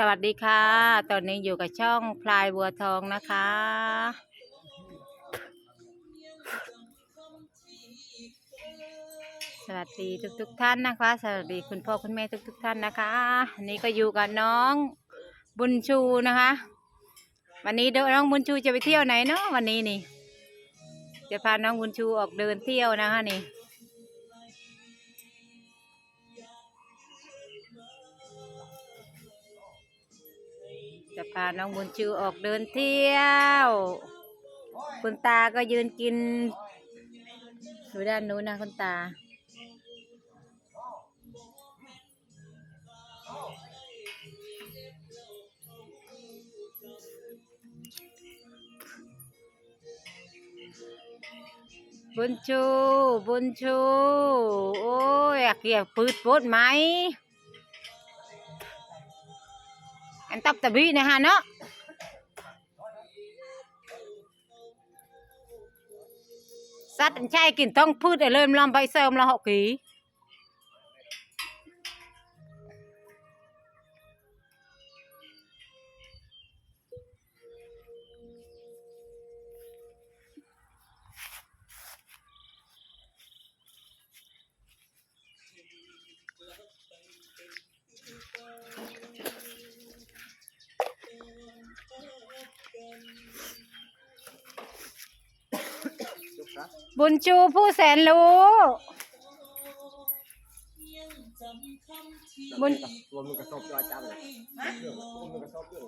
สวัสดีค่ะ ตอนนี้อยู่กับช่องพลายบัวทองนะคะ สวัสดีทุกๆทท่านนะคะ สวัสดีคุณพ่อคุณแม่ทุกๆทท่านนะคะอันนี้ก็อยู่กับน้องบุญชูนะคะ วันนี้เดี๋ยวน้องบุญชูจะไปเที่ยวไหนเนาะวันนี้นี่ จะพาน้องบุญชูออกเดินเที่ยวนะคะนี่ พาน้องบุญชูออกเดินเที่ยว คุณตาก็ยืนกินอยู่ด้านนู้นนะคุณตา บุญชู บุญชู โอ้ยอยากเกี่ยวปืดปดไหม อันตับตะบีนะฮะเนาะสัตว์อั บุญชูผู้แสนรู้ บุญ รวมมันกระสอบจอยจังเลยเรื่องรวมมันกระสอบเรื่อง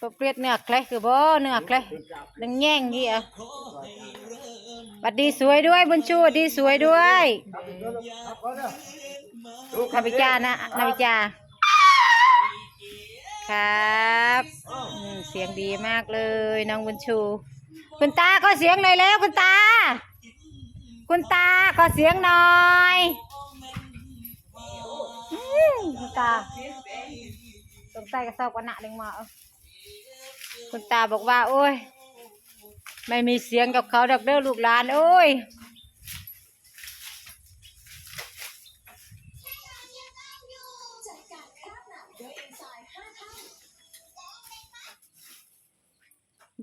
ตัวเปรียดเนื้อเคลคือบ่เนื้อเคลดังแย่งยี่อะบัดดีสวยด้วยบุญชูบัดดีสวยด้วยนาวิจานะนาวิจา ครับอืมเสียงดีมากเลยน้องบุญชู คุณตาก็เสียงหน่อยแล้วคุณตา คุณตาก็เสียงหน่อยอืมคุณตาสงสัยกระสอบกระหนะเลงมาเอาคุณตาบอกว่า โอ้ย ไม่มีเสียงกับเขาดอกเด้อลูกหลานโอ้ย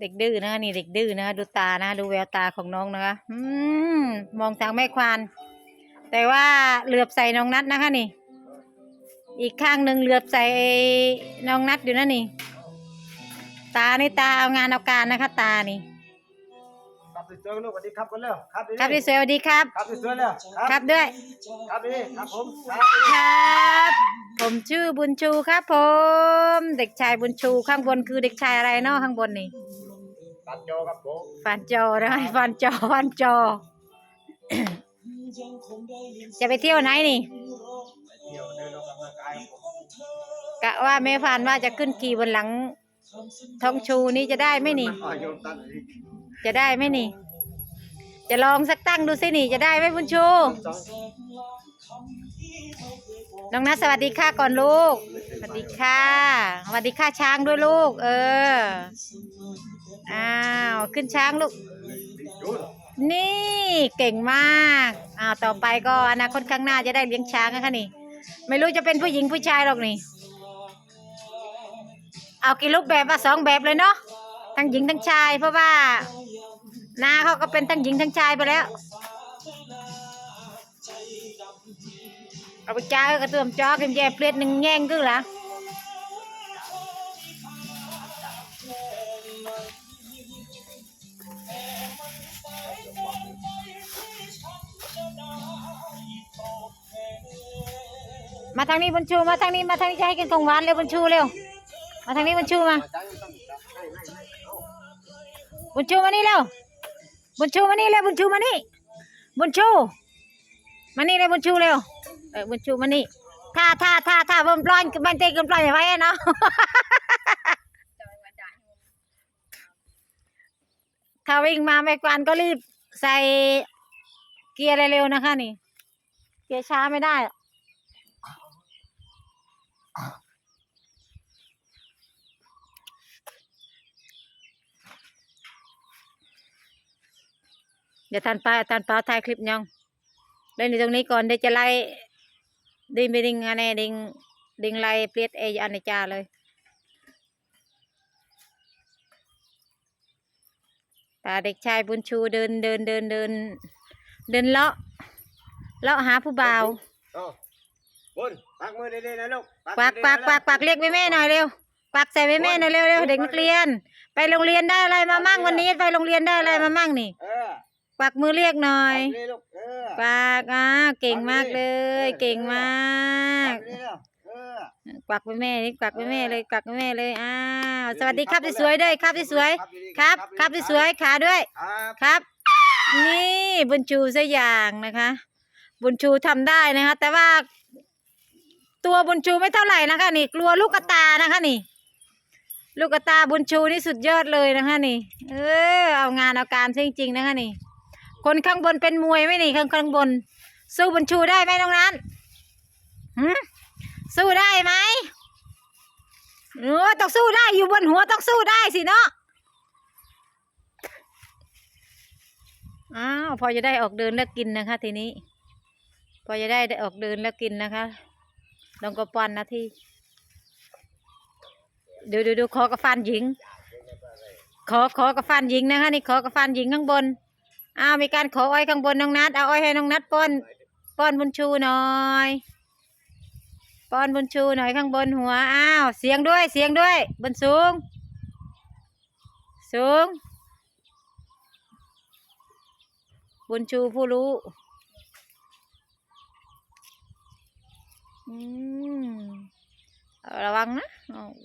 เด็กดื้อนะคะนี่เด็กดื้อนะคะดูตานะดูแววตาของน้องนะคะอืมมองทางแม่ควาน แต่ว่าเหลือบใส่น้องนัดนะคะนี่ อีกข้างหนึ่งเหลือบใส่น้องนัดอยู่นะนี่ ตานี่ตาเอางานเอาการนะคะ ตานี่ครับสวยๆลูกสวัสดีครับกันแล้วครับดีครับพี่สวยสวัสดีครับ ครับสวยๆแล้วครับด้วย ครับดีครับผมครับครับ ผมชื่อบุญชูครับผม เด็กชายบุญชูข้างบนคือเด็กชายอะไรเนาะข้างบนนี่ ตัดจอครับผมฟันจอนะฟันจอฟันจอ จะไปเที่ยวไหนนี่ไปเที่ยวเดินออกกำลังกายครับผมกะว่าแม่พันว่าจะขึ้นขี่บนหลังทองชูนี่จะได้ไหมนี่ อ๋อโยมตัดอีกจะได้ไหมนี่ จะลองสักตั้งดูสินี่ จะได้ไหมบุญชู สองน้องนัทสวัสดีค่ะก่อนลูก สวัสดีค่ะ สวัสดีค่ะช้างด้วยลูก เออ อ้าว ขึ้นช้างลูกดูนี่เก่งมากอ้าวต่อไปก็อนาคตข้างหน้าจะได้เลี้ยงช้างนะคะนี่ ไม่รู้จะเป็นผู้หญิงผู้ชายหรอกนี่ เอากี่ลูกแบบว่าสองแบบเลยเนาะทั้งหญิงทั้งชายเพราะว่านาเขาก็เป็นทั้งหญิงทั้งชายไปแล้วเอาไปจ้าก็เติมจอเข็มแย่เปลียดหนึ่งแย่งกึ่งละ มาทางนี้บุญชูมาทางนี้มาทางนี้จะให้กินของหวานเร็วบุญชูเร็วมาทางนี้บุญชูมาบุญชูมานี่เร็วบุญชูมานี่เร็วบุญชูมานี่บุญชูมานี่เร็วบุญชูเร็วเออบุญชูมานี่ถ้าถ้าถ้าถ้าผมปล่อยมันเตะกันปล่อยไว้เนาะถ้าวิ่งมาไม่กวนก็รีบใส่เกียร์เร็วๆนะคะนี่ เกียร์ช้าไม่ได้ เดี๋ยวท่านป้าท่านป้าถ่ายคลิปยังเล่นอยู่ตรงนี้ก่อนเดี๋ยวจะไล่ดิงไปดิงอันนี้ดิงดิงไล่เปลียดเออันในจาเลยตาเด็กชายบุญชูเดินเดินเดินเดิน เดินเลาะเลาะหาผู้บ่าวเอ้าบุญปักมือดีๆนะลูกปักปักปักปักเรียกแม่แม่หน่อยเร็วปักใส่แม่แม่หน่อยเร็วเร็วเด็กนักเรียน ไปโรงเรียนได้อะไรมามั่งวันนี้ไปโรงเรียนได้อะไรมามั่งนี่เออ ปักมือเรียกหน่อยปักเลยลูกเออปากอะเก่งมากเลย เก่งมากปักเลยลูกเออกวักไปแม่นี่กวักไปแม่เลยกวักไปแม่เลยอ้าวสวัสดีครับที่สวยด้วยครับที่สวยครับ ครับที่สวยขาด้วย ครับครับ นี่บุญชูสักอย่างนะคะ บุญชูทำได้นะคะ แต่ว่า ตัวบุญชูไม่เท่าไหร่นะคะ นี่ กลัวลูกกระตานะคะนี่ ลูกกระตาบุญชูนี่สุดยอดเลยนะคะนี่ เออเอางานเอาการซะจริงๆนะคะนี่ คนข้างบนเป็นมวยไหมนี่ข้างข้างบน สู้บุญชูได้ไหมน้องนั้นหืมสู้ได้ไหมเออต้องสู้ได้อยู่บนหัวต้องสู้ได้สิเนาะอ้าวพอจะได้ออกเดินแล้วกินนะคะ ทีนี้ พอจะได้ได้ออกเดินแล้วกินนะคะลองก็ปันนะที่ดูดูดูขอกระฟันหญิง ขอขอกระฟันหญิงนะคะ นี่ขอกระฟันหญิงข้างบน อ้าวมีการขออ้อยข้างบนน้องนัดเอาอ้อยให้น้องนัดป้อนป้อนบุญชูหน่อยป้อนบุญชูหน่อยข้างบนหัวอ้าวเสียงด้วยเสียงด้วย บนสูง สูง บุญชูผู้รู้อืมระวังนะ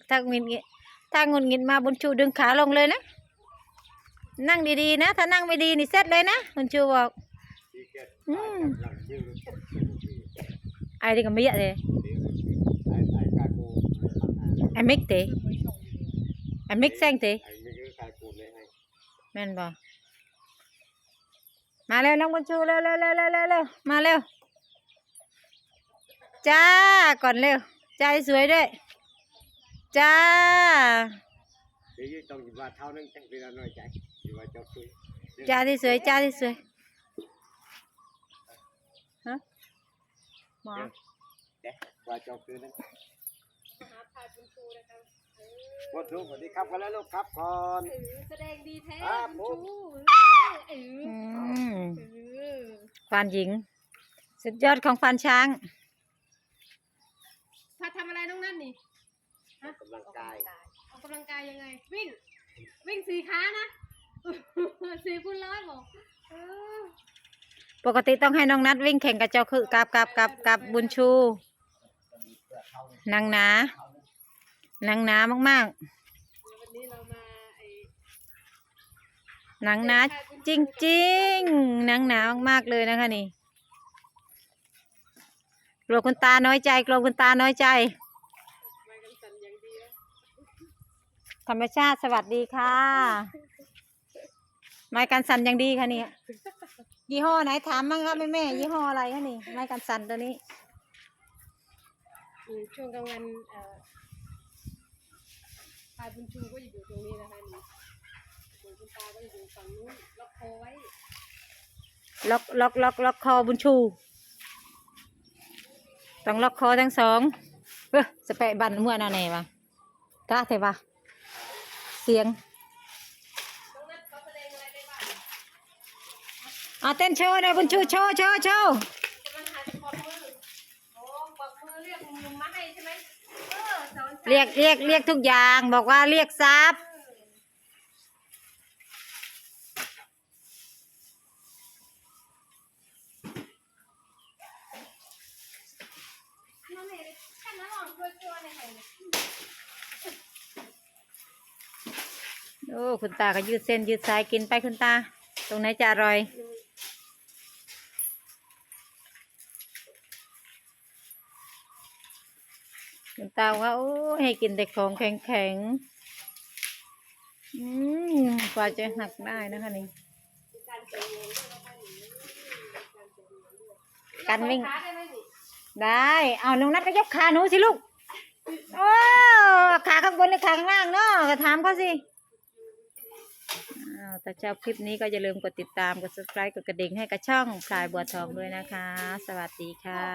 ถ้าหงุดหงิดถ้าหงุดหงิดมาบุญชูดึงขาลงเลยนะ นั่งดีๆนะ ถ้านั่งไม่ดีนี่เซ็ตเลยนะบุญชูบอกอืมไอ้นี่ก็ไม่เยอะเลยไอ้มิกเตะไอ้มิกแซงเตะแม่นบ่มาเร็วน้องบุญชูเร็วเร็วเร็วเร็วเร็วเร็วมาเร็วจ้าก่อนเร็วใจสวยด้วยจ้า จ้าที่สวยจ้าที่สวยฮะหมอว่าจบคือนั่นบุญชูสวัสดีครับกันแล้วลูกครับก่อนแสดงดีแท้ครับคุณผมชูเอออืมเออฟันหญิง สุดยอดของฟันช้างพาทำอะไรน้องนั่นนี่กำลังกายออกกำลังกายยังไง วิ่ง วิ่งสี่ขานะ สี่คูณร้อยบอกเออปกติต้องให้น้องนัดวิ่งแข่งกับเจ้าคือกับกับกับกับบุญชูนางหนานางหนามากวันนี้เรามาไอ้ๆนางหนาจริงๆนางหนามากๆเลยนะคะนี่กลัวคุณตาน้อยใจกลัวคุณตาน้อยใจไม้กันสันอย่างเดียว ธรรมชาติสวัสดีค่ะ ไม้กันสันยังดีค่ะเนี่ยยี่ห้อไหนถามบ้างครับแม่แม่ๆยี่ห้ออะไรคะนี่ไม้กันสันตัวนี้อืมช่วงกลางวันเอ่อพายบุญชูก็อยู่ตรงนี้นะคะนี่ส่วนคุณตาก็อยู่ฝั่งนู้นล็อกคอไว้ล็อกล็อกล็อกล็อกคอบุญชูต้องล็อกคอทั้งสองเฮ้ยสเปะบันเมื่อนาเนวะกล้าเทวะเสียง เอาเต้นโชว์หน่อยบุญชูโชว์โชว์โชว์เรียกเรียกเรียกทุกอย่างบอกว่าเรียกทรัพย์โอ้คุณตาก็ยืดเส้นยืดสายกินไปคุณตา ตรงไหนจะอร่อย ตาว่าโอ้ให้กินแต่ของแข็งๆอืมกว่าจะหักได้นะคะนี่การวิ่ง ได้ เอาน้องนัดก็ยกขาหนูสิลูกโอ้ขาข้างบนหรือขาข้างล่างเนาะก็ถามเขาสิถ้าชอบคลิปนี้ก็อย่าลืมกดติดตาม กด subscribe กดกระดิ่งให้กับช่องพลายบัวทองด้วยนะคะ สวัสดีค่ะ